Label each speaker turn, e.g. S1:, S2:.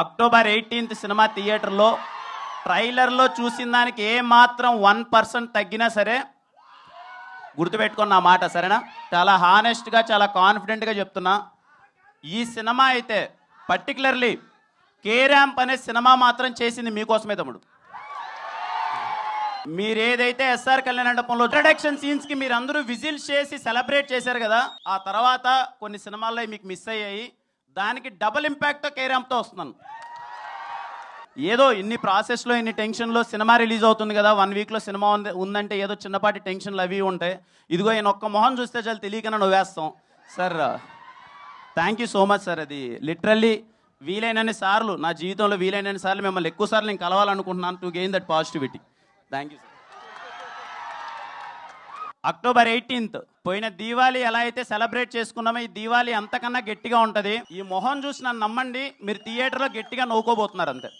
S1: October eighteenth cinema థియేటర్లో ట్రైలర్లో చూసిన దానికి ఏ మాత్రం వన్ పర్సెంట్ తగ్గినా సరే గుర్తుపెట్టుకున్న మాట సరేనా? చాలా హానెస్ట్గా చాలా కాన్ఫిడెంట్గా చెప్తున్నా. ఈ సినిమా అయితే పర్టికులర్లీ కేరాంప్ అనే సినిమా మాత్రం చేసింది మీకోసమే తమ్ముడు. మీరు ఏదైతే ఎస్ఆర్ కళ్యాణ మండపంలో ఇంట్రడక్షన్ సీన్స్కి మీరు అందరూ విజిల్ చేసి సెలబ్రేట్ చేశారు కదా ఆ తర్వాత కొన్ని సినిమాల్లో మీకు మిస్ అయ్యాయి. దానికి డబుల్ ఇంపాక్ట్ కేరామ్తో వస్తున్నాను. ఏదో ఇన్ని ప్రాసెస్లో ఇన్ని టెన్షన్లో సినిమా రిలీజ్ అవుతుంది కదా వన్ వీక్లో సినిమా ఉంది ఉందంటే ఏదో చిన్నపాటి టెన్షన్లు అవి ఉంటాయి ఇదిగో ఈయన ఒక్క మొహం చూస్తే చాలు తెలియకనే నువ్వేస్తాం. Sir thank you so much sir. అది లిటరల్లీ వీలైనన్ని సార్లు నా జీవితంలో వీలైనన్ని సార్లు మిమ్మల్ని ఎక్కువ సార్లు నేను కలవాలనుకుంటున్నాను to gain that positivity thank you sir October eighteenth పోయిన దీవాళి ఎలా అయితే సెలబ్రేట్ చేసుకున్నామో ఈ దీవాళి అంతకన్నా గట్టిగా ఉంటుంది. ఈ మొహం చూసి నన్ను నమ్మండి మీరు థియేటర్లో గట్టిగా నవ్వుకోబోతున్నారు అంతే.